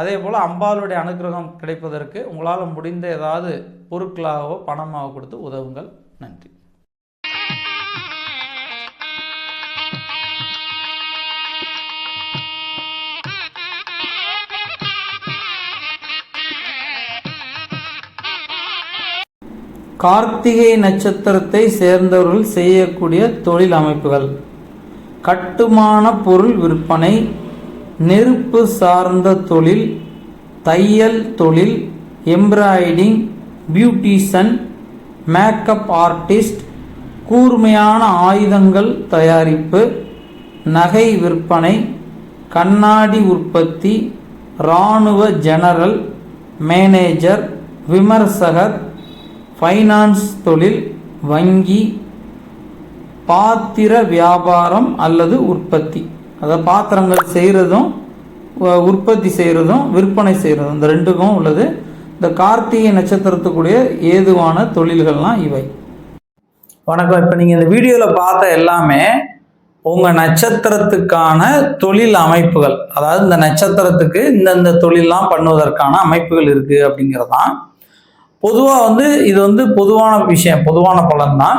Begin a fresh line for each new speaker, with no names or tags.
அதே போல் அம்பாளுடைய அனுகிரகம் கிடைப்பதற்கு உங்களால் முடிந்த ஏதாவது பொருட்களாகவோ பணமாக கொடுத்து உதவுங்கள். நன்றி. கார்த்திகை நட்சத்திரத்தை சேர்ந்தவர்கள் செய்யக்கூடிய தொழில் அமைப்புகள். கட்டுமான பொருள் விற்பனை நெருப்பு சார்ந்த தொழில் தையல் தொழில் எம்ப்ராய்டிங் பியூட்டிஷன் மேக்கப் ஆர்டிஸ்ட் கூர்மையான ஆயுதங்கள் தயாரிப்பு நகை விற்பனை கண்ணாடி உற்பத்தி இராணுவ ஜெனரல் மேனேஜர் விமர்சகர் ஃபைனான்ஸ் தொழில் வங்கி பாத்திர வியாபாரம் அல்லது உற்பத்தி. அதாவது பாத்திரங்கள் செய்கிறதும் உற்பத்தி செய்கிறதும் விற்பனை செய்கிறதும் இந்த ரெண்டுக்கும் உள்ளது. இந்த கார்த்திகை நட்சத்திரத்துக்குரிய ஏதுவான தொழில்கள்லாம் இவை. வணக்கம். இப்போ நீங்கள் இந்த வீடியோவில் பார்த்த எல்லாமே உங்கள் நட்சத்திரத்துக்கான தொழில் அமைப்புகள். அதாவது இந்த நட்சத்திரத்துக்கு இந்தந்த தொழிலெலாம் பண்ணுவதற்கான அமைப்புகள் இருக்குது அப்படிங்கிறது தான் பொதுவாக வந்து இது வந்து பொதுவான விஷயம் பொதுவான பலன் தான்